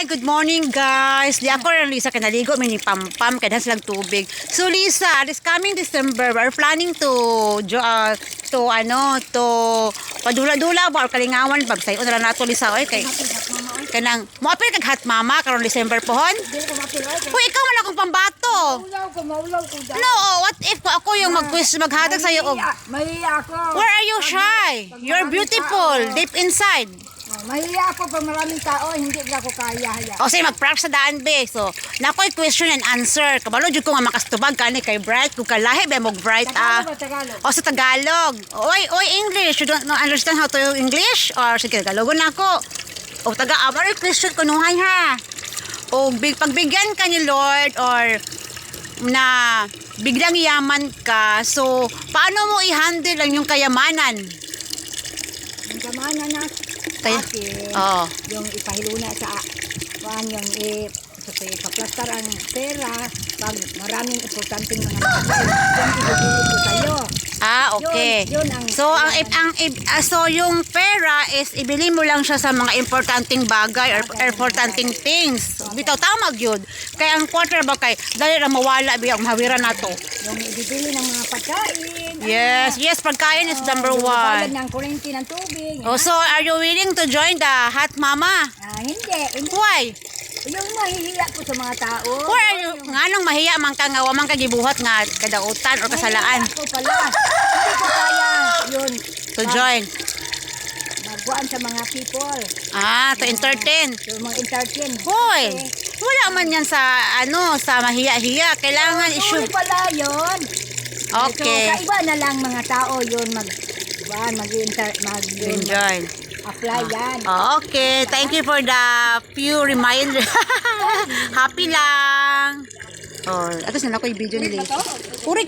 Hi, good morning guys. Di ako rin Lisa kanaligo mini pampam kada silang tubig. So Lisa, this coming December, we're planning to uh, to ano, to padula-dula ba or kalingawan pag sayo na nato Lisa oy kay kanang mo apil kag hot mama karon December pohon. Hoy, ikaw man akong pambato. Maulaw ko, maulaw ko. dahil. No, what if ako yung mag-quiz maghatag sa'yo og Mahiya- ako. Where are you shy? You're beautiful deep inside. Oh, Mahiya ako pag maraming tao, hindi ko ako kaya. Haya. O sige, mag-prank sa daan, be. So, nakoy question and answer. Kabalo, jud ko nga makastubag kani kay Bright. Kung kalahi, be, mo Bright, ah. Tagalog ba Tagalog? O sa Tagalog. Oy, oy, English. You don't know, understand how to English? Or sige, Tagalogon na ako. O taga, ah, pero question ko nuhay ha. O big, pagbigyan ka ni Lord or na biglang yaman ka, so paano mo i-handle ang yung kayamanan? Ang kamana na Kaya- akin, Oo. yung ipahiluna sa kuan yung i sa ipaplastar ang pera pag maraming importanteng mga bagay yung. Ah, okay. Yun- yun ang- so ang ang if- ah, so yung pera is ibili mo lang siya sa mga importanteng bagay or importanteng things. Bitaw tamag yun. Kaya ang quarter ba kay dali ra mawala biya ang mahawiran nato. Yung ibibili ng mga pagkain. Yes, yes, pagkain is number Yung one. ng kuryente ng tubig. Oh, so are you willing to join the Hot Mama? Ah, hindi. Why? Yung mahihiya ko sa mga tao. Why are you nganong mahiya man ka nga wa man ka gibuhat nga kadautan or kasalaan Mahihiya ko pala. Hindi ko kaya yun. to join? Magbuan sa mga people. Ah, to entertain. So, mga entertain. Hoy, wala man yan sa ano, sa mahiya-hiya. Kailangan issue. Issue pala yun. Okay. So, kaiba na lang mga tao yun mag buwan, mag-inter, mag Enjoy. Apply yan. Okay, thank you for the few reminder. Happy lang. Oh, atas na ako yung video nila. Puri